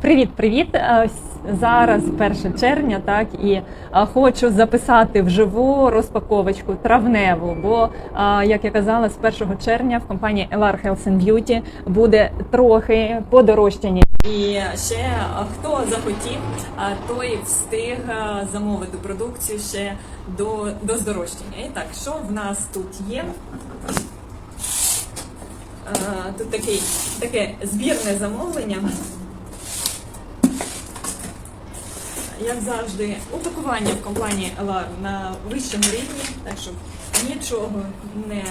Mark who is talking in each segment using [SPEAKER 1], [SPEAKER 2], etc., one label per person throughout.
[SPEAKER 1] Привіт-привіт! Е, Зараз 1 червня, так і е, хочу записати вживу розпаковочку травневу. Бо, е, як я казала, з 1 червня в компанії LR Health and Beauty буде трохи подорожчання. І ще хто захотів, той встиг замовити продукцію ще до, до здорожчання. І так, що в нас тут є? Тут такий, таке збірне замовлення. Як завжди, упакування в компанії LR на вищому рівні, так щоб нічого не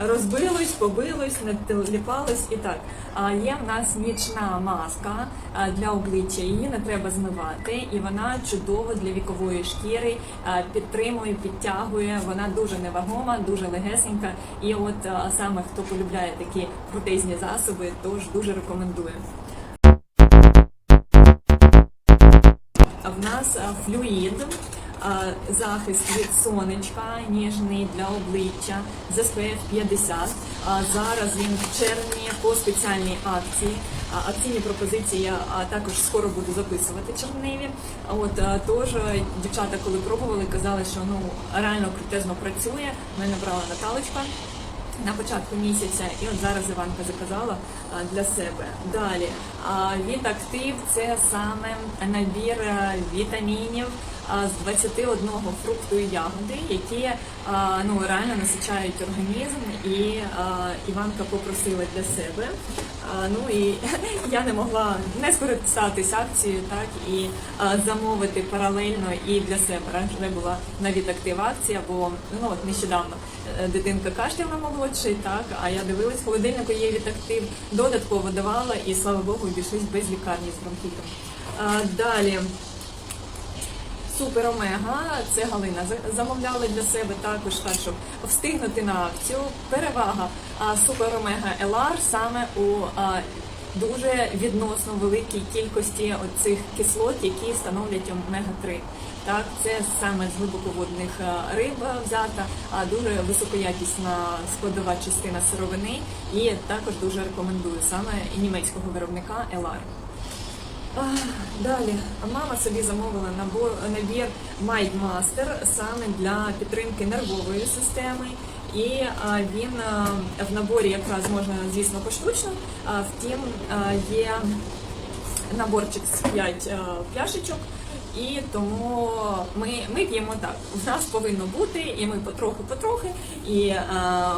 [SPEAKER 1] розбилось, побилось, не теліпалось і так. А є в нас нічна маска для обличчя, її не треба змивати, і вона чудово для вікової шкіри підтримує, підтягує. Вона дуже невагома, дуже легесенька. І от саме хто полюбляє такі крутезні засоби, тож дуже рекомендую. В нас флюїд, захист від сонечка, ніжний для обличчя з SPF 50. А, Зараз він в червні по спеціальній акції. Акційні пропозиції також скоро буду записувати червневі. От а, тож дівчата, коли пробували, казали, що ну реально крутезно працює. Мене брала Наталочка на початку місяця, і от зараз Іванка заказала для себе. Далі від актив це саме набір вітамінів а, з 21 фрукту і ягоди, які ну реально насичають організм, і Іванка попросила для себе. Ну і я не могла не скористатись акцією, так і замовити паралельно і для себе. Раніше була на відактив акція, бо ну от нещодавно е, дитинка кашляла молодший, так а я дивилась, холодильнику є відактив, додатково давала, і слава Богу, обійшлись без лікарні з бронхітом. Далі. Супер Омега, це Галина за- замовляли для себе також, так щоб встигнути на акцію. Перевага Супер Омега LR саме у дуже відносно великій кількості оцих кислот, які становлять омега 3 Так, це саме з глибоководних риб взята, а дуже високоякісна складова частина сировини, і також дуже рекомендую саме німецького виробника LR. Далі мама собі замовила набор набір Mindmaster саме для підтримки нервової системи. І він в наборі якраз можна, звісно, поштучно. Втім, є наборчик з 5 пляшечок. І тому ми, ми п'ємо так. У нас повинно бути, і ми потроху-потрохи. І е,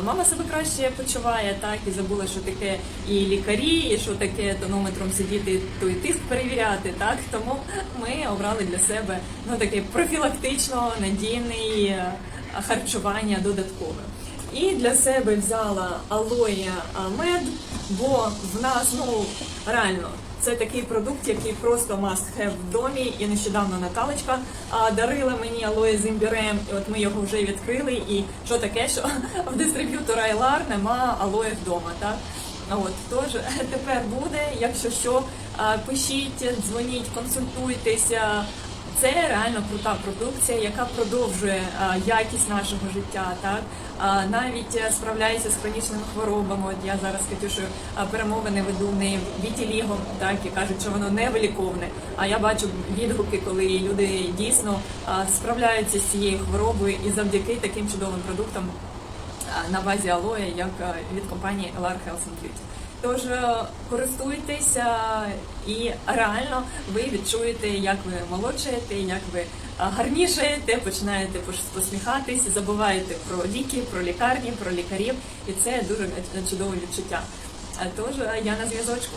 [SPEAKER 1] мама себе краще почуває, так і забула, що таке і лікарі, і що таке тонометром сидіти, той тиск перевіряти. Так тому ми обрали для себе ну таке профілактично надійне харчування додаткове. І для себе взяла алоє мед, бо в нас ну реально. Це такий продукт, який просто must have в домі. І нещодавно Наталочка а, дарила мені алоє з імбірем. І от ми його вже відкрили. І що таке, що в дистриб'ютора Айлар нема алоє вдома, так? От тож тепер буде. Якщо що, пишіть, дзвоніть, консультуйтеся. Це реально крута продукція, яка продовжує якість нашого життя, так навіть е, справляється з хронічними хворобами. От я зараз а, перемовини веду в неї вітілігом, так і кажуть, що воно не виліковне. А я бачу відгуки, коли люди дійсно справляються з цією хворобою, і завдяки таким чудовим продуктам на базі алоє, як а, від компанії LR Health and Beauty. Тож е, користуйтеся і реально ви відчуєте, як ви молодшаєте, як ви е, гарнішаєте, починаєте посміхатись, забуваєте про ліки, про лікарні, про лікарів, і це дуже чудове відчуття. Е, Тож е, я на зв'язочку.